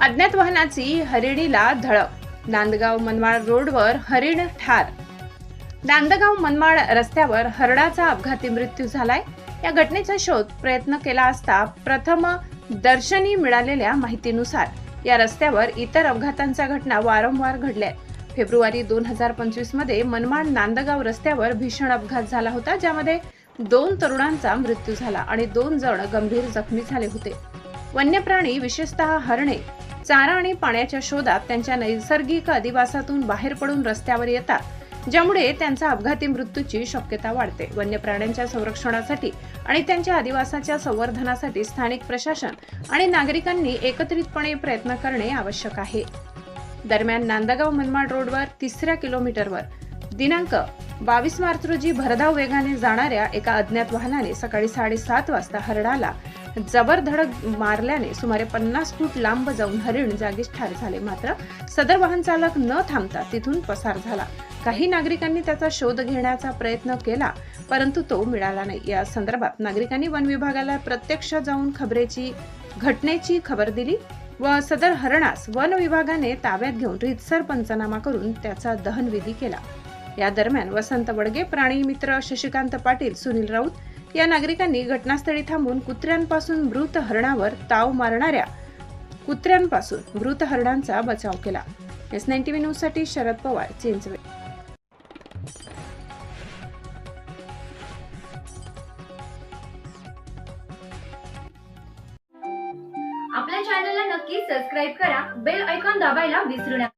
अज्ञात वाहनाची हरिणीला धडक. नांदगाव मनमाड रोडवर हरिण ठार. नांदगाव मनमाड रस्त्यावर हरणाचा अपघाती मृत्यू झालाय. या घटनेचा शोध प्रयत्न केला असता प्रथम दर्शनी मिळालेल्या माहितीनुसार या रस्त्यावर इतर अपघातांच्या घटना वारंवार घडल्या आहेत. फेब्रुवारी दोन हजार पंचवीसमध्ये मनमाड नांदगाव रस्त्यावर भीषण अपघात झाला होता ज्यामध्ये दोन तरुणांचा मृत्यू झाला आणि दोन जण गंभीर जखमी झाले होते. वन्य प्राणी विशेषतः हरणे चारा आणि पाण्याच्या शोधात त्यांच्या नैसर्गिक अधिवासातून बाहेर पडून रस्त्यावर येतात ज्यामुळे त्यांचा अपघाती मृत्यूची शक्यता वाढते. वन्य प्राण्यांच्या संरक्षणासाठी आणि त्यांच्या अधिवासाच्या संवर्धनासाठी स्थानिक प्रशासन आणि नागरिकांनी एकत्रितपणे प्रयत्न करणे आवश्यक आहे. दरम्यान नांदगाव मनमाड रोडवर तिसऱ्या किलोमीटरवर दिनांक बावीस मार्च रोजी भरधाव वेगाने जाणाऱ्या एका अज्ञात वाहनाने सकाळी साडेसात वाजता हरणाला जबर धडक मारल्याने सुमारे पन्नास फूट लांब जाऊन हरिण जागीच ठार झाले. मात्र सदर वाहन चालक न थांबता तिथून पसार झाला. काही नागरिकांनी त्याचा शोध घेण्याचा प्रयत्न केला परंतु तो मिळाला नाही. या संदर्भात नागरिकांनी वन विभागाला प्रत्यक्ष जाऊन खबरेची घटनेची खबर दिली व सदर हरणास वन विभागाने ताब्यात घेऊन रितसर पंचनामा करून त्याचा दहनविधी केला. या दरम्यान वसंत वडगे प्राणी मित्र शशिकांत पाटील सुनील राऊत या नागरिकांनी घटनास्थळी थांबून कुत्र्यांपासून मृत हरणावर ताव मारणाऱ्या कुत्र्यांपासून मृत हरणांचा बचाव केला. एस नाईन्टी न्यूजसाठी शरद पवार चिंचवे. आपल्या चॅनलला नक्की सबस्क्राईब करा. बेल ऐकॉन दाबायला विसरू नका.